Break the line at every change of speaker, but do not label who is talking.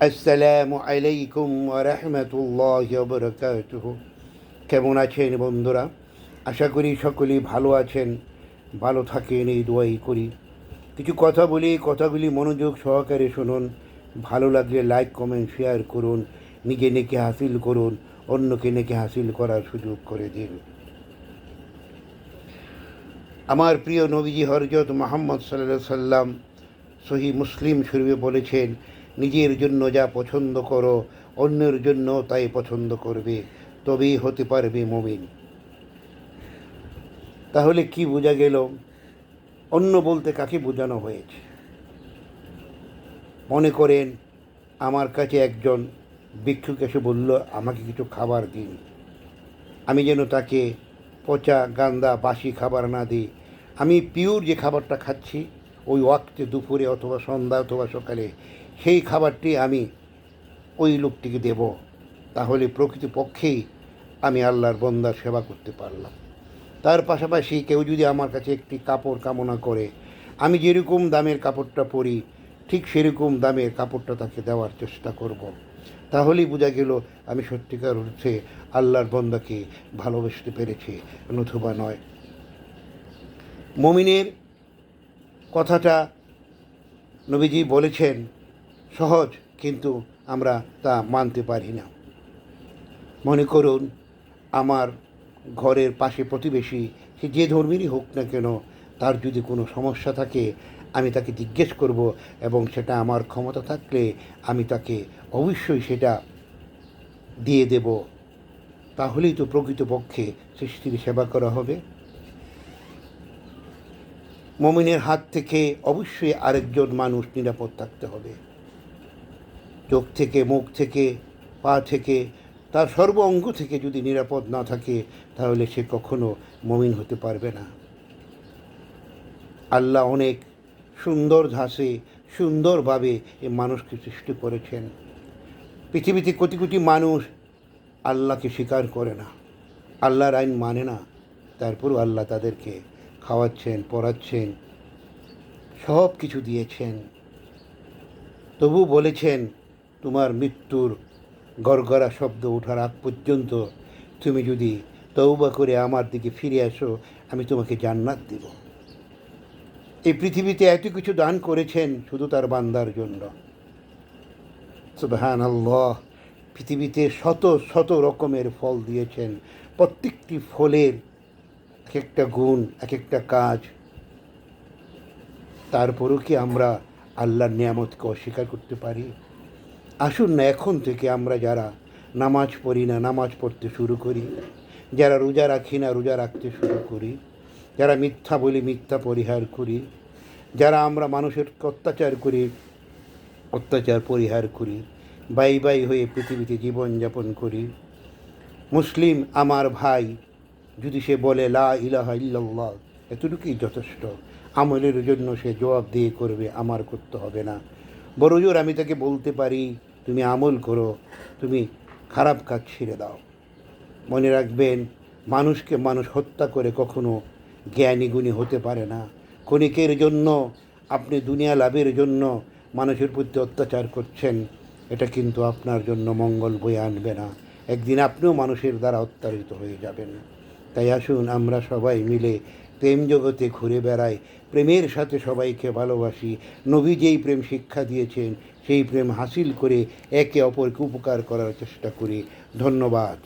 আসসালামু আলাইকুম রহমতুল্লাহ বরকাতুহ। কেমন আছেন বন্ধুরা? আশা করি সকলেই ভালো আছেন, ভালো থাকেন, এই দোয়াই করি। কিছু কথা বলি, কথাগুলি মনোযোগ সহকারে শুনুন, ভালো লাগলে লাইক, কমেন্ট, শেয়ার করুন, নিজে নেকে হাসিল করুন, অন্যকে নেকে হাসিল করার সুযোগ করে দিন। আমার প্রিয় নবীজি হরজত মোহাম্মদ সাল্লাহ সাল্লাম সহি মুসলিম শরীফে বলেছেন নিজের জন্য যা পছন্দ করো, অন্যের জন্য তাই পছন্দ করবে, তবেই হতে পারবে মমিন। তাহলে কি বোঝা গেল? অন্য বলতে কাকে বোঝানো হয়েছে? মনে করেন, আমার কাছে একজন ভিক্ষুক এসে বলল, আমাকে কিছু খাবার দিন। আমি যেন তাকে পচা, গান্দা, বাসি খাবার না দিই। আমি পিওর যে খাবারটা খাচ্ছি, ওই ওয়াক্তে দুপুরে অথবা সন্ধ্যা অথবা সকালে সেই খাবারটি আমি ওই লোকটিকে দেব। তাহলে প্রকৃতপক্ষেই আমি আল্লাহর বন্দার সেবা করতে পারলাম। তার পাশাপাশি কেউ যদি আমার কাছে একটি কাপড় কামনা করে, আমি যেরকম দামের কাপড়টা পরি, ঠিক সেরকম দামের কাপড়টা তাকে দেওয়ার চেষ্টা করব। তাহলেই বোঝা গেল আমি সত্যিকার হচ্ছে আল্লাহর বন্দাকে ভালোবাসতে পেরেছি নথুবা নয়। মমিনের কথাটা নবীজি বলেছেন সহজ, কিন্তু আমরা তা মানতে পারি না। মনে করুন, আমার ঘরের পাশে প্রতিবেশী, সে যে ধর্মেরই হোক না কেন, তার যদি কোনো সমস্যা থাকে, আমি তাকে জিজ্ঞেস করব এবং সেটা আমার ক্ষমতা থাকলে আমি তাকে অবশ্যই সেটা দিয়ে দেব। তাহলেই তো প্রকৃতপক্ষে সৃষ্টির সেবা করা হবে। মমিনের হাত থেকে অবশ্যই আরেকজন মানুষ নিরাপদ থাকতে হবে। চোখ থেকে, মুখ থেকে, পা থেকে, তার সর্ব অঙ্গ থেকে যদি নিরাপদ না থাকে, তাহলে সে কখনো মমিন হতে পারবে না। আল্লাহ অনেক সুন্দর ধাসে সুন্দরভাবে এ মানুষকে সৃষ্টি করেছেন। পৃথিবীতে কোটি কোটি মানুষ আল্লাহকে স্বীকার করে না। আল্লাহর আইন মানে না, তারপরও আল্লাহ তাদেরকে খাওয়াচ্ছেন, পড়াচ্ছেন সব কিছু দিয়েছেন। তবু বলেছেন তোমার মৃত্যুর গড়গড়া শব্দ ওঠার আগ পর্যন্ত তুমি যদি তৌবা করে আমার দিকে ফিরে আসো আমি তোমাকে জান্নাত দেব। এই পৃথিবীতে এত কিছু দান করেছেন শুধু তার বান্দার জন্য। সুবহান আল্লাহ পৃথিবীতে শত শত রকমের ফল দিয়েছেন। প্রত্যেকটি ফলের এক একটা গুণ এক একটা কাজ। তারপরও কি আমরা আল্লাহর নিয়ামতকে অস্বীকার করতে পারি? আসুন না, এখন থেকে আমরা যারা নামাজ পড়ি না, নামাজ পড়তে শুরু করি, যারা রোজা রাখি না, রোজা রাখতে শুরু করি, যারা মিথ্যা বলি, মিথ্যা পরিহার করি, যারা আমরা মানুষের অত্যাচার করি, অত্যাচার পরিহার করি, বাই বাই হয়ে পৃথিবীতে জীবনযাপন করি, মুসলিম আমার ভাই যদি সে বলে, লা ইলাহা ইল্লাল্লাহ এতটুকুই যথেষ্ট। আমলের জন্য সে জবাব দিয়ে করবে, আমার করতে হবে না। বড়জোর, আমি তাকে বলতে পারি, তুমি আমল করো, তুমি খারাপ কাজ ছেড়ে দাও। মনে রাখবেন, মানুষকে মানুষ হত্যা করে কখনো জ্ঞানী গুণী হতে পারে না। ক্ষণিকের জন্য, আপনি দুনিয়া লাভের জন্য মানুষের প্রতি অত্যাচার করছেন, এটা কিন্তু আপনার জন্য মঙ্গল বয়ে আনবে না। একদিন আপনিও মানুষের দ্বারা অত্যাচারিত হয়ে যাবেন। তাই আসুন, আমরা সবাই মিলে প্রেম জগতে ঘুরে বেড়াই, প্রেমের সাথে সবাইকে ভালোবাসি। নবী যেই প্রেম শিক্ষা দিয়েছেন, সেই প্রেম হাসিল করে একে অপরকে উপকার করার চেষ্টা করি। ধন্যবাদ।